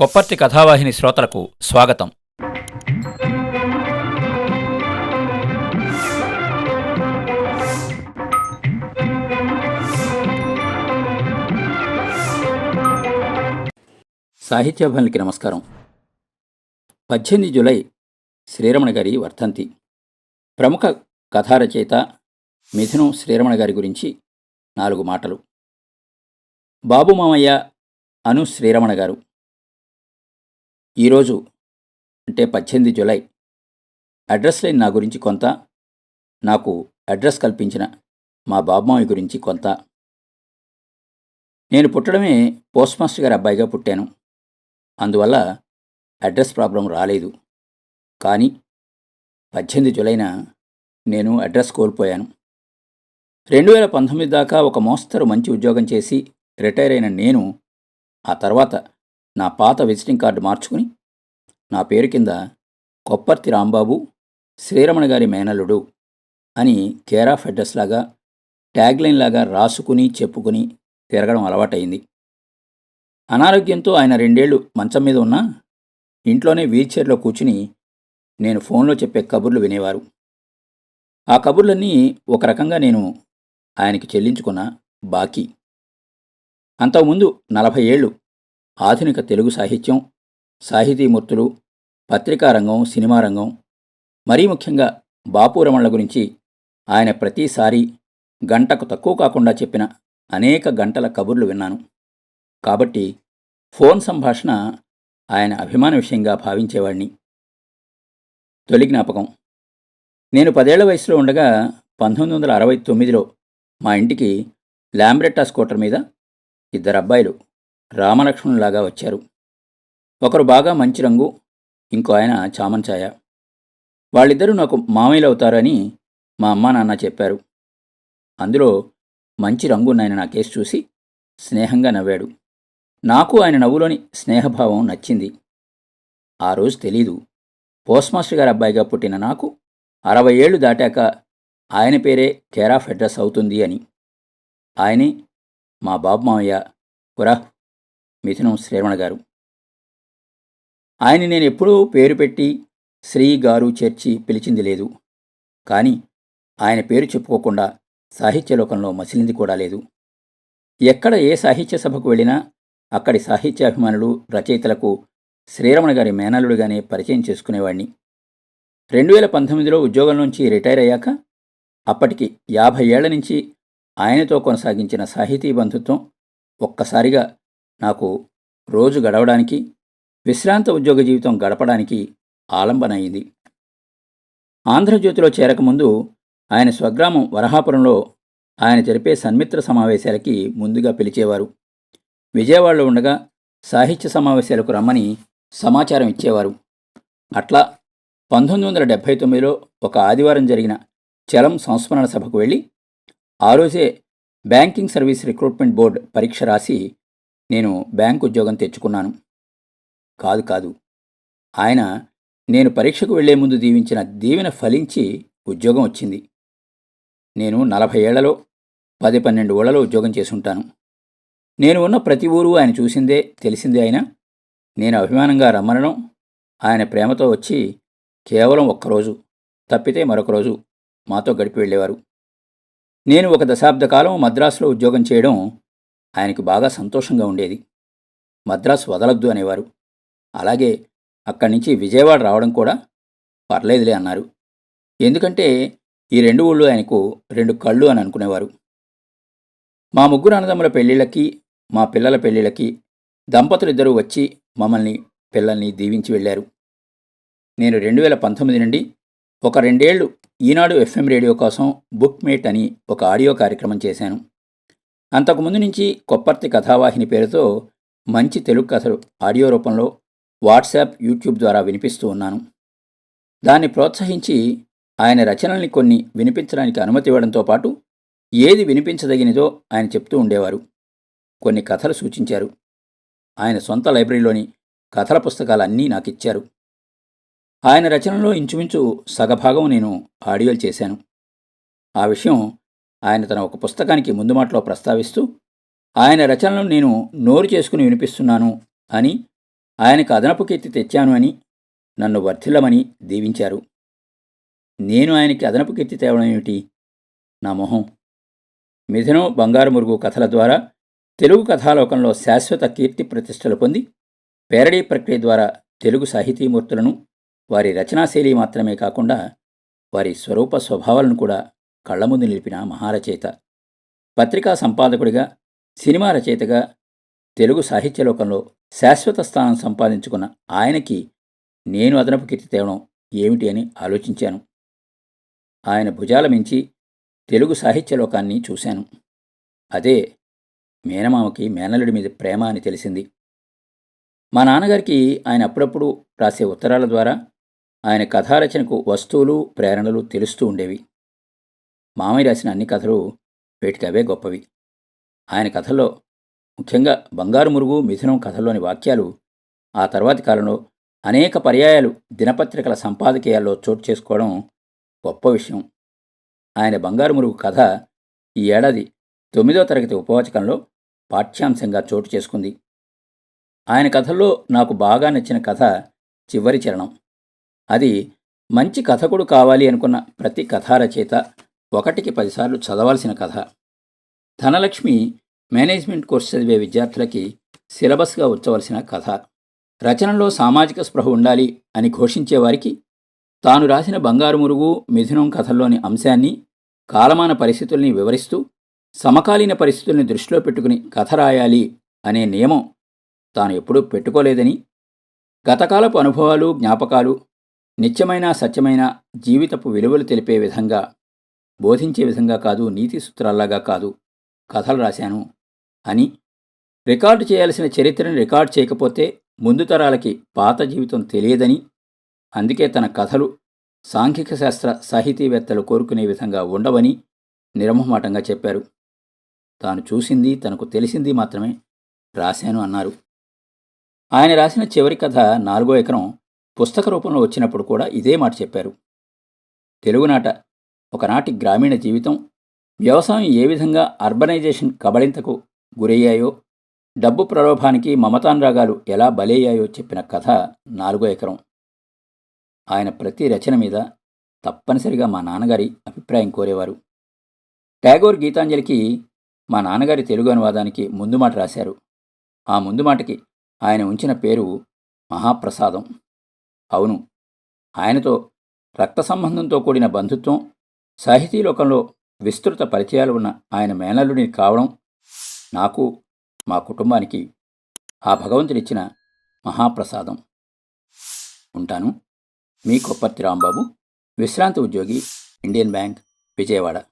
కొప్పర్తి కథావాహిని శ్రోతలకు స్వాగతం. సాహిత్యాభిమానికి నమస్కారం. పద్దెనిమిది జూలై శ్రీరమణ గారి వర్ధంతి. ప్రముఖ కథారచయిత మిథునం శ్రీరమణ గారి గురించి నాలుగు మాటలు. బాబు మామయ్య అను శ్రీరమణ గారు ఈరోజు అంటే పద్దెనిమిది జూలై అడ్రస్ లేని నా గురించి కొంత నాకు అడ్రస్ కల్పించిన మా బాబుమావి గురించి కొంత. నేను పుట్టడమే పోస్ట్ మాస్టర్ గారి అబ్బాయిగా పుట్టాను. అందువల్ల అడ్రస్ ప్రాబ్లం రాలేదు. కానీ పద్దెనిమిది జూలైన నేను అడ్రస్ కోల్పోయాను. రెండు వేల పంతొమ్మిది దాకా ఒక మోస్తరు మంచి ఉద్యోగం చేసి రిటైర్ అయిన నేను ఆ తర్వాత నా పాత విజిటింగ్ కార్డు మార్చుకుని నా పేరు కింద కొప్పర్తి రాంబాబు శ్రీరమణ గారి మేనల్లుడు అని కేరాఫ్ అడ్రస్ లాగా ట్యాగ్లైన్ లాగా రాసుకుని చెప్పుకుని తిరగడం అలవాటైంది. అనారోగ్యంతో ఆయన రెండేళ్ళు మంచం మీద ఉన్నా ఇంట్లోనే వీల్చైర్లో కూర్చుని నేను ఫోన్లో చెప్పే కబుర్లు వినేవారు. ఆ కబుర్లన్నీ ఒక రకంగా నేను ఆయనకి చెల్లించుకున్న బాకీ. అంతకుముందు నలభై ఏళ్ళు ఆధునిక తెలుగు సాహిత్యం సాహితీమూర్తులు పత్రికా రంగం సినిమా రంగం మరీ ముఖ్యంగా బాపురమణల గురించి ఆయన ప్రతిసారి గంటకు తక్కువ కాకుండా చెప్పిన అనేక గంటల కబుర్లు విన్నాను. కాబట్టి ఫోన్ సంభాషణ ఆయన అభిమాన విషయంగా భావించేవాణ్ణి తొలి జ్ఞాపకం. నేను పదేళ్ళ వయసులో ఉండగా పంతొమ్మిది వందల అరవై తొమ్మిదిలో మా ఇంటికి లాంబ్రెట్టా స్కూటర్ మీద ఇద్దరు అబ్బాయిలు రామలక్ష్మణులాగా వచ్చారు. ఒకరు బాగా మంచి రంగు ఇంకో ఆయన చామంచాయ. వాళ్ళిద్దరూ నాకు మామయ్యలు అవుతారని మా అమ్మా నాన్న చెప్పారు. అందులో మంచి రంగున్నాయన నా కేసు చూసి స్నేహంగా నవ్వాడు. నాకు ఆయన నవ్వులోని స్నేహభావం నచ్చింది. ఆ రోజు తెలీదు. పోస్ట్మాస్టర్ గారి అబ్బాయిగా పుట్టిన నాకు అరవై ఏళ్ళు దాటాక ఆయన పేరే కేర్ ఆఫ్ అడ్రస్ అవుతుంది అని. ఆయనే మా బాబు మామయ్య. కురా మిథునం శ్రీరమణ గారు. ఆయన నేను ఎప్పుడూ పేరు పెట్టి శ్రీ గారు చేర్చి పిలిచింది లేదు. కానీ ఆయన పేరు చెప్పుకోకుండా సాహిత్యలోకంలో మసిలింది కూడా లేదు. ఎక్కడ ఏ సాహిత్య సభకు వెళ్ళినా అక్కడి సాహిత్యాభిమానులు రచయితలకు శ్రీరమణ గారి మేనల్లుడిగానే పరిచయం చేసుకునేవాణ్ణి. రెండు వేల పంతొమ్మిదిలో ఉద్యోగం నుంచి రిటైర్ అయ్యాక అప్పటికి యాభై ఏళ్ళ నుంచి ఆయనతో కొనసాగించిన సాహితీ బంధుత్వం ఒక్కసారిగా నాకు రోజు గడవడానికి విశ్రాంత ఉద్యోగ జీవితం గడపడానికి ఆలంబన అయింది ఆంధ్రజ్యోతిలో చేరకముందు ఆయన స్వగ్రామం వరహాపురంలో ఆయన జరిపే సన్మిత్ర సమావేశాలకి ముందుగా పిలిచేవారు. విజయవాడలో ఉండగా సాహిత్య సమావేశాలకు రమ్మని సమాచారం ఇచ్చేవారు. అట్లా పంతొమ్మిది వందల డెబ్భై తొమ్మిదిలో ఒక ఆదివారం జరిగిన చలం సంస్మరణ సభకు వెళ్ళి ఆ రోజే బ్యాంకింగ్ సర్వీస్ రిక్రూట్మెంట్ బోర్డ్ పరీక్ష రాసి నేను బ్యాంక్ ఉద్యోగం తెచ్చుకున్నాను. కాదు కాదు. ఆయన నేను పరీక్షకు వెళ్ళే ముందు దీవించిన దీవెన ఫలించి ఉద్యోగం వచ్చింది. నేను నలభై ఏళ్ళలో పది పన్నెండు ఊళ్ళలో ఉద్యోగం చేసుంటాను. నేను ఉన్న ప్రతి ఊరు ఆయన చూసిందే తెలిసిందే అయినా నేను అభిమానంగా రమ్మనడం ఆయన ప్రేమతో వచ్చి కేవలం ఒక్కరోజు తప్పితే మరొక రోజు మాతో గడిపి వెళ్ళేవారు. నేను ఒక దశాబ్ద కాలం మద్రాసులో ఉద్యోగం చేయడం ఆయనకు బాగా సంతోషంగా ఉండేది. మద్రాసు వదలొద్దు అనేవారు. అలాగే అక్కడి నుంచి విజయవాడ రావడం కూడా పర్లేదులే అన్నారు. ఎందుకంటే ఈ రెండు ఊళ్ళు ఆయనకు రెండు కళ్ళు అని అనుకునేవారు. మా ముగ్గురు అన్నదమ్ముల పెళ్ళిళ్ళకి మా పిల్లల పెళ్ళిళ్ళకి దంపతులిద్దరూ వచ్చి మమ్మల్ని పిల్లల్ని దీవించి వెళ్ళారు. నేను రెండు వేల పంతొమ్మిది నుండి ఒక రెండేళ్ళు ఈనాడు ఎఫ్ఎం రేడియో కోసం బుక్ మేట్ అని ఒక ఆడియో కార్యక్రమం చేశాను. అంతకుముందు నుంచి కొప్పర్తి కథావాహిని పేరుతో మంచి తెలుగు కథలు ఆడియో రూపంలో వాట్సాప్ యూట్యూబ్ ద్వారా వినిపిస్తూ ఉన్నాను. దాన్ని ప్రోత్సహించి ఆయన రచనల్ని కొన్ని వినిపించడానికి అనుమతి ఇవ్వడంతో పాటు ఏది వినిపించదగినదో ఆయన చెప్తూ ఉండేవారు. కొన్ని కథలు సూచించారు. ఆయన సొంత లైబ్రరీలోని కథల పుస్తకాలన్నీ నాకు ఇచ్చారు ఆయన రచనలో ఇంచుమించు సగభాగం నేను ఆడియోలు చేశాను. ఆ విషయం ఆయన తన ఒక పుస్తకానికి ముందు మాటలో ప్రస్తావిస్తూ ఆయన రచనలను నేను నోరు చేసుకుని వినిపిస్తున్నాను అని ఆయనకు అదనపు కీర్తి తెచ్చాను అని నన్ను వర్ధిల్లమని దీవించారు. నేను ఆయనకి అదనపు కీర్తి తేవడం ఏమిటి? నా మొహం. మిథునం బంగారు మురుగు కథల ద్వారా తెలుగు కథాలోకంలో శాశ్వత కీర్తి ప్రతిష్టలు పొంది పేరడీ ప్రక్రియ ద్వారా తెలుగు సాహితీమూర్తులను వారి రచనాశైలి మాత్రమే కాకుండా వారి స్వరూప స్వభావాలను కూడా కళ్ళ ముందు నిలిపిన మహారచయిత. పత్రికా సంపాదకుడిగా సినిమా రచయితగా తెలుగు సాహిత్యలోకంలో శాశ్వత స్థానం సంపాదించుకున్న ఆయనకి నేను అదనపు కీర్తి తేవడం ఏమిటి అని ఆలోచించాను. ఆయన భుజాల మించి తెలుగు సాహిత్యలోకాన్ని చూశాను. అదే మేనమామకి మేనల్లుడి మీద ప్రేమ అని తెలిసింది. మా నాన్నగారికి ఆయన అప్పుడప్పుడు రాసే ఉత్తరాల ద్వారా ఆయన కథారచనకు వస్తువులు ప్రేరణలు తెలుస్తూ ఉండేవి. మామయ్య రాసిన అన్ని కథలు వేటికవే గొప్పవి. ఆయన కథల్లో ముఖ్యంగా బంగారు మురుగు మిథునం కథల్లోని వాక్యాలు ఆ తర్వాతి కాలంలో అనేక పర్యాయాలు దినపత్రికల సంపాదకీయాల్లో చోటు చేసుకోవడం గొప్ప విషయం. ఆయన బంగారు మురుగు కథ ఈ ఏడాది తొమ్మిదో తరగతి ఉపవాచకంలో పాఠ్యాంశంగా చోటు చేసుకుంది. ఆయన కథల్లో నాకు బాగా నచ్చిన కథ చివరి చరణం. అది మంచి కథకుడు కావాలి అనుకున్న ప్రతి కథారచయిత ఒకటికి పదిసార్లు చదవాల్సిన కథ. ధనలక్ష్మి మేనేజ్మెంట్ కోర్సు చదివే విద్యార్థులకి సిలబస్గా ఉంచవలసిన కథ. రచనలో సామాజిక స్పృహ ఉండాలి అని ఘోషించేవారికి తాను రాసిన బంగారు మురుగు మిథునం కథల్లోని అంశాన్ని కాలమాన పరిస్థితుల్ని వివరిస్తూ సమకాలీన పరిస్థితుల్ని దృష్టిలో పెట్టుకుని కథ రాయాలి అనే నియమం తాను ఎప్పుడూ పెట్టుకోలేదని గతకాలపు అనుభవాలు జ్ఞాపకాలు నిత్యమైన సత్యమైన జీవితపు విలువలు తెలిపే విధంగా బోధించే విధంగా కాదు నీతి సూత్రాల్లాగా కాదు. కథలు రాశాను అని రికార్డు చేయాల్సిన చరిత్రను రికార్డు చేయకపోతే ముందు తరాలకి పాత జీవితం తెలియదని అందుకే తన కథలు సాంఘిక శాస్త్ర సాహితీవేత్తలు కోరుకునే విధంగా ఉండవని నిర్మహమాటంగా చెప్పారు. తాను చూసింది తనకు తెలిసింది మాత్రమే రాశాను అన్నారు. ఆయన రాసిన చివరి కథ నాలుగో ఎకరం పుస్తక రూపంలో వచ్చినప్పుడు కూడా ఇదే మాట చెప్పారు. తెలుగునాట ఒకనాటి గ్రామీణ జీవితం వ్యవసాయం ఏ విధంగా అర్బనైజేషన్ కబళింతకు గురయ్యాయో డబ్బు ప్రలోభానికి మమతాన్రాగాలు ఎలా బలయ్యాయో చెప్పిన కథ నాలుగో ఎకరం. ఆయన ప్రతి రచన మీద తప్పనిసరిగా మా నాన్నగారి అభిప్రాయం కోరేవారు. ట్యాగోర్ గీతాంజలికి మా నాన్నగారి తెలుగు అనువాదానికి ముందు మాట రాశారు. ఆ ముందు మాటకి ఆయన ఉంచిన పేరు మహాప్రసాదం. అవును ఆయనతో రక్త సంబంధంతో కూడిన బంధుత్వం సాహితీ లోకంలో విస్తృత పరిచయాలు ఉన్న ఆయన మేనల్లుడిని కావడం నాకు మా కుటుంబానికి ఆ భగవంతుడిచ్చిన మహాప్రసాదం. ఉంటాను. మీ కొప్పర్తి రాంబాబు విశ్రాంతి ఉద్యోగి ఇండియన్ బ్యాంక్ విజయవాడ.